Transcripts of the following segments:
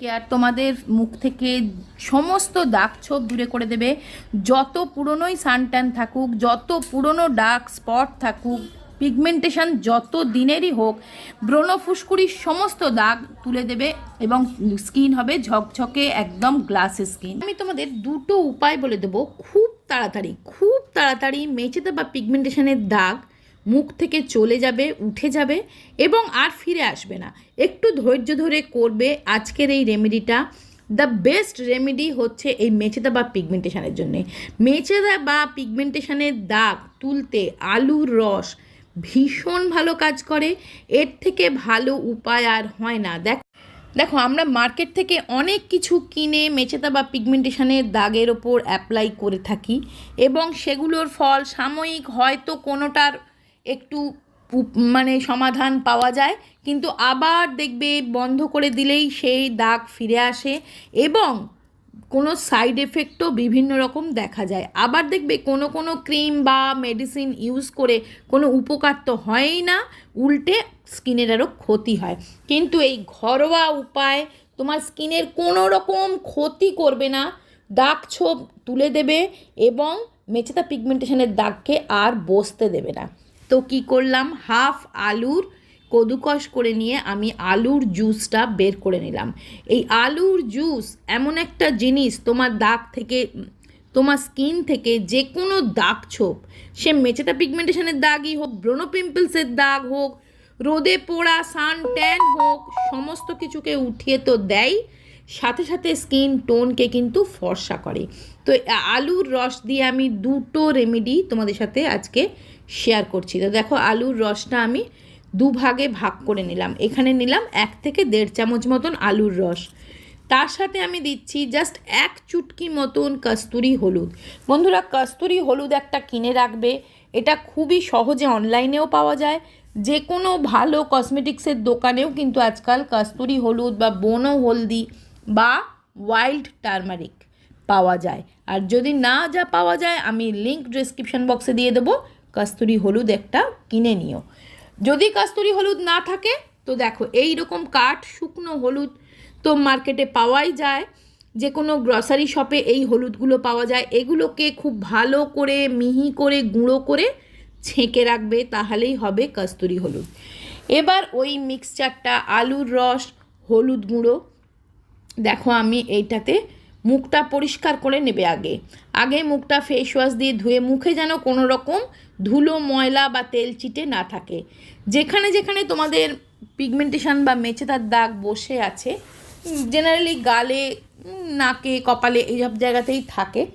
Care তোমাদের মুখ থেকে সমস্ত দাগ ছোপ দূরে করে দেবে। যত পুরনোই সানট্যান থাকুক, যত পুরনো ডার্ক স্পট থাকুক, পিগমেন্টেশন যত দিনেরই হোক, ব্রণ ফুসকুড়ির সমস্ত দাগ তুলে দেবে এবং স্কিন হবে ঝকঝকে একদম গ্লাস স্কিন। আমি তোমাদের দুটো উপায় বলে দেবো। খুব তাড়াতাড়ি খুব তাড়াতাড়ি মেচেতে বা পিগমেন্টেশনের দাগ মুখ থেকে চলে যাবে, উঠে যাবে এবং আর ফিরে আসবে না। একটু ধৈর্য ধরে করবে আজকের এই রেমেডিটা দ্য বেস্ট রেমেডি হচ্ছে এই মেচেদা বা পিগমেন্টেশনের জন্য। মেচেদা বা পিগমেন্টেশনের দাগ তুলতে আলুর রস ভীষণ ভালো কাজ করে। এর থেকে ভালো উপায় আর হয় না। দেখ, দেখো, আমরা মার্কেট থেকে অনেক কিছু কিনে মেচেতা বা পিগমেন্টেশনের দাগের ওপর অ্যাপ্লাই করে থাকি এবং সেগুলোর ফল সাময়িক হয়তো কোনোটার একটু মানে সমাধান পাওয়া যায়, কিন্তু আবার দেখবে বন্ধ করে দিলেই সেই দাগ ফিরে আসে এবং কোনো সাইড এফেক্টও বিভিন্ন রকম দেখা যায়। আবার দেখবে কোনো কোনো ক্রিম বা মেডিসিন ইউজ করে কোনো উপকার তো হয়ই না, উল্টে স্কিনের আরও ক্ষতি হয়। কিন্তু এই ঘরোয়া উপায়, তোমার স্কিনের কোনো রকম ক্ষতি করবে না, দাগ ছোপ তুলে দেবে এবং মেচেতা পিগমেন্টেশনের দাগকে আর বসতে দেবে না। তো কি করলাম? হাফ আলুর কদুকস করে নিয়ে আমি আলুর জুসটা বের করে নিলাম। এই আলুর জুস এমন একটা জিনিস তোমার দাগ থেকে, তোমার স্কিন থেকে যে কোনো দাগ ছোপ, সে মেচেতা পিগমেন্টেশনের দাগই হোক, ব্রোনো পিম্পলসের দাগ হোক, রোদে পোড়া সান ট্যান হোক, সমস্ত কিছুকে উঠিয়ে তো দেয়। সাথে সাথে স্কিন টোনকে কিন্তু ফর্সা করে। তো আলুর রস দিয়ে আমি দুটো রেমেডি তোমাদের সাথে আজকে শেয়ার করছি। তো দেখো, আলুর রসটা আমি দুভাগে ভাগ করে নিলাম। এখানে নিলাম এক থেকে দেড় চামচ মতন আলুর রস। তার সাথে আমি দিচ্ছি জাস্ট এক চুটকি মতন কস্তুরি হলুদ। বন্ধুরা, কস্তুরি হলুদ একটা কিনে রাখবে। এটা খুবই সহজে অনলাইনেও পাওয়া যায়। যে কোনো ভালো কসমেটিক্সের দোকানেও কিন্তু আজকাল কস্তুরি হলুদ বা বনো হলদি বা ওয়াইল্ড টার্মারিক পাওয়া যায়। আর যদি না যা পাওয়া যায়, আমি লিঙ্ক ডিসক্রিপশন বক্সে দিয়ে দেবো। কস্তুরি হলুদ একটা কিনে নিও। যদি কাস্তুরি হলুদ না থাকে, তো দেখো এই রকম কাঠ, শুকনো হলুদ তো মার্কেটে পাওয়াই যায়। যে কোনো গ্রসারি শপে এই হলুদগুলো পাওয়া যায়। এগুলোকে খুব ভালো করে, মিহি করে, গুঁড়ো করে ছেঁকে রাখবে, তাহলেই হবে কস্তুরি হলুদ। এবার ওই মিক্সচারটা আলুর রস, হলুদ গুঁড়ো দেখো আমি এইটাতে মুখটা পরিষ্কার করে নেবে আগে। আগে মুখটা ফেস ওয়াশ দিয়ে ধুয়ে মুখে যেন কোনো রকম ধুলো, ময়লা বা তেল চিটে না থাকে। যেখানে যেখানে তোমাদের পিগমেন্টেশন বা মেচেদার দাগ বসে আছে জেনারেলি গালে, নাকে, কপালে এইসব জায়গাতেই থাকে।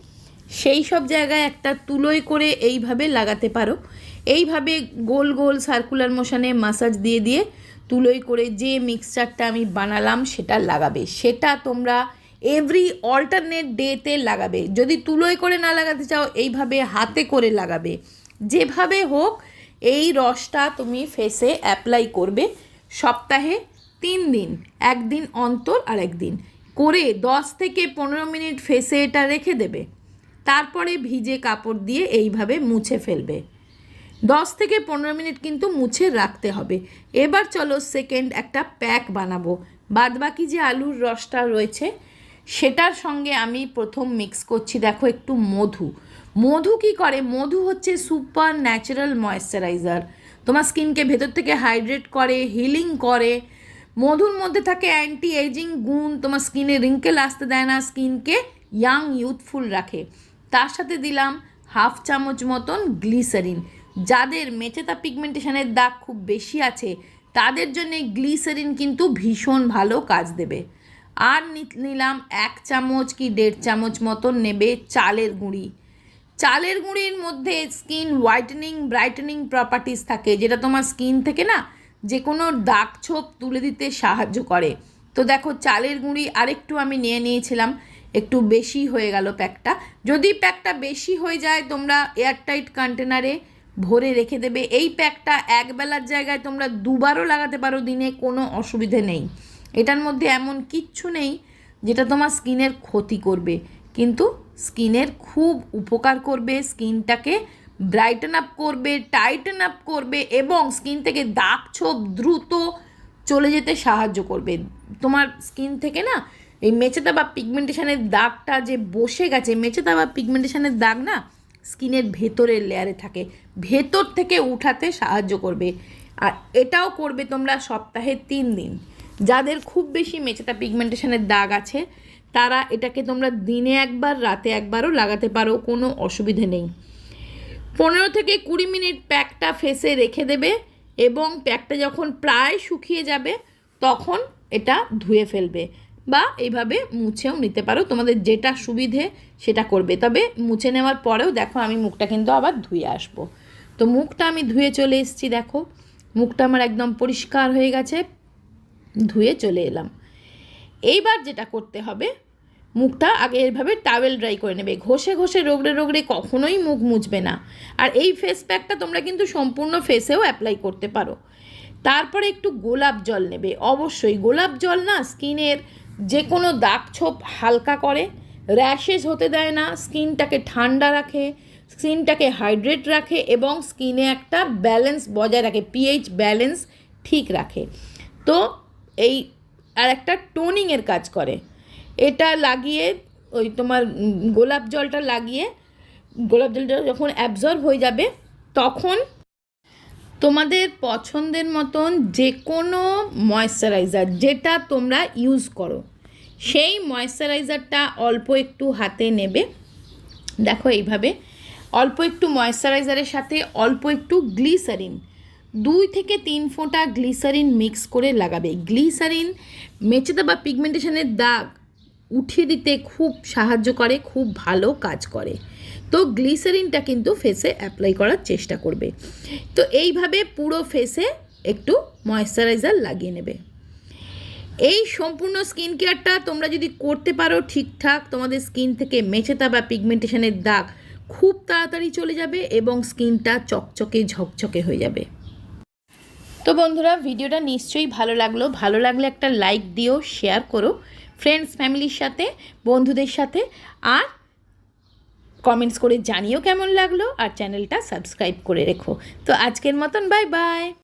সেই সব জায়গায় একটা তুলোয় করে এইভাবে লাগাতে পারো। এইভাবে গোল গোল সার্কুলার মোশনে মাসাজ দিয়ে দিয়ে তুলোয় করে যে মিক্সচারটা আমি বানালাম, সেটা লাগাবে। সেটা তোমরা এভরি অল্টারনেট ডেতে লাগাবে। যদি তুলোয় করে না লাগাতে চাও, এইভাবে হাতে করে লাগাবে। যেভাবে হোক, এই রসটা তুমি ফেসে অ্যাপ্লাই করবে সপ্তাহে তিন দিন, একদিন অন্তর আর একদিন। করে দশ থেকে পনেরো মিনিট ফেসে এটা রেখে দেবে। তারপরে ভিজে কাপড় দিয়ে এইভাবে মুছে ফেলবে। দশ থেকে পনেরো মিনিট কিন্তু মুছে রাখতে হবে। এবার চলো সেকেন্ড একটা প্যাক বানাবো। বাদবাকি যে আলুর রসটা রয়েছে, সেটার সঙ্গে আমি প্রথম মিক্স করছি। দেখো একটু মধু। মধু কি করে? মধু হচ্ছে সুপার ন্যাচারাল ময়েশ্চারাইজার তোমার স্কিনকে ভেতর থেকে হাইড্রেট করে হিলিং করে। মধুর মধ্যে থাকে অ্যান্টি এজিং গুণ। তোমার স্কিনে রিঙ্কেল আসতে দেয় না, স্কিনকে ইয়াং ইউথফুল রাখে। তার সাথে দিলাম হাফ চামচ মতন গ্লিসারিন যাদের মেচেতা পিগমেন্টেশনের দাগ খুব বেশি আছে, তাদের জন্যে গ্লিসারিন কিন্তু ভীষণ ভালো কাজ দেবে। আর নিলাম এক চামচ কি দেড় চামচ মতন নেবে চালের গুঁড়ি। চালের গুঁড়ির মধ্যে স্কিন হোয়াইটেনিং ব্রাইটেনিং প্রপার্টিস থাকে, যেটা তোমার স্কিন থেকে না যে কোনো দাগ ছোপ তুলে দিতে সাহায্য করে। তো দেখো, চালের গুঁড়ি আরেকটু আমি নিয়ে নিয়েছিলাম, একটু বেশি হয়ে গেল প্যাকটা। যদি প্যাকটা বেশি হয়ে যায়, তোমরা এয়ারটাইট কন্টেনারে ভরে রেখে দেবে। এই প্যাকটা এক বেলার জায়গায় তোমরা দুবারও লাগাতে পারো, দিনে কোনো অসুবিধে নেই। এটার মধ্যে এমন কিচ্ছু নেই যেটা তোমার স্কিনের ক্ষতি করবে। কিন্তু স্কিনের খুব উপকার করবে, স্কিনটাকে ব্রাইটেন আপ করবে, টাইটেন আপ করবে এবং স্কিন থেকে দাগ ছোপ দ্রুত চলে যেতে সাহায্য করবে। তোমার স্কিন থেকে না, এই মেচেতা বা পিগমেন্টেশনের দাগটা যে বসে গেছে মেচেতা বা পিগমেন্টেশনের দাগ না স্কিনের ভেতরের লেয়ারে থাকে। ভেতর থেকে উঠাতে সাহায্য করবে। আর এটাও করবে তোমরা সপ্তাহে তিন দিন। যাদের খুব বেশি মেচেতা পিগমেন্টেশনের দাগ আছে, তারা এটাকে তোমরা দিনে একবার, রাতে একবারও লাগাতে পারো, কোনো অসুবিধে নেই। পনেরো থেকে কুড়ি মিনিট প্যাকটা ফেসে রেখে দেবে এবং প্যাকটা যখন প্রায় শুকিয়ে যাবে, তখন এটা ধুয়ে ফেলবে। বা এইভাবে মুছেও নিতে পারো। তোমাদের যেটা সুবিধে সেটা করবে। তবে মুছে নেওয়ার পরেও দেখো আমি মুখটা কিন্তু আবার ধুয়ে আসব। তো মুখটা আমি ধুয়ে চলে এসেছি, দেখো। মুখটা আমার একদম পরিষ্কার হয়ে গেছে, ধুয়ে চলে এলাম। এইবার যেটা করতে হবে, মুখটা আগে এভাবে টাওয়েল ড্রাই করে নেবে। ঘষে ঘষে, রোগড়ে রোগড়ে কখনোই মুখ মুছবে না। আর এই ফেস প্যাকটা তোমরা কিন্তু সম্পূর্ণ ফেসেও অ্যাপ্লাই করতে পারো। তারপরে একটু গোলাপ জল নেবে। অবশ্যই গোলাপ জল না স্কিনের যে কোনো দাগ ছোপ হালকা করে র্যাশেস হতে দেয় না, স্কিনটাকে ঠান্ডা রাখে, স্কিনটাকে হাইড্রেট রাখে এবং স্কিনে একটা ব্যালেন্স বজায় রাখে পিএইচ ব্যালেন্স ঠিক রাখে। তো এই আর একটা টোনিংয়ের কাজ করে। এটা লাগিয়ে, ওই তোমার গোলাপ জলটা লাগিয়ে, গোলাপ জলটা যখন অ্যাবজর্ব হয়ে যাবে, তখন তোমাদের পছন্দের মতন যে কোনো ময়শ্চারাইজার যেটা তোমরা ইউজ করো। সেই ময়শ্চারাইজারটা অল্প একটু হাতে নেবে। দেখো এইভাবে। অল্প একটু ময়শ্চারাইজারের সাথে অল্প একটু গ্লিসারিন দুই থেকে তিন ফোঁটা গ্লিসারিন মিক্স করে লাগাবে। গ্লিসারিন মেচেতে বা পিগমেন্টেশনের দাগ উঠিয়ে দিতে খুব সাহায্য করে, খুব ভালো কাজ করে। তো গ্লিসারিনটা কিন্তু ফেসে অ্যাপ্লাই করার চেষ্টা করবে। তো এইভাবে পুরো ফেসে একটু ময়শ্চারাইজার লাগিয়ে নেবে। এই সম্পূর্ণ স্কিন কেয়ারটা তোমরা যদি করতে পারো ঠিকঠাক, তোমাদের স্কিন থেকে মেচেতা বা পিগমেন্টেশনের দাগ খুব তাড়াতাড়ি চলে যাবে এবং স্কিনটা চকচকে, ঝকঝকে হয়ে যাবে। তো বন্ধুরা, ভিডিওটা নিশ্চয়ই ভালো লাগল। ভালো লাগলে একটা লাইক দিও শেয়ার করো ফ্রেন্ডস ফ্যামিলির সাথে, বন্ধুদের সাথে। আর কমেন্টস করে জানিও কেমন লাগল আর চ্যানেলটা সাবস্ক্রাইব করে রেখো। তো আজকের মতন বাই বাই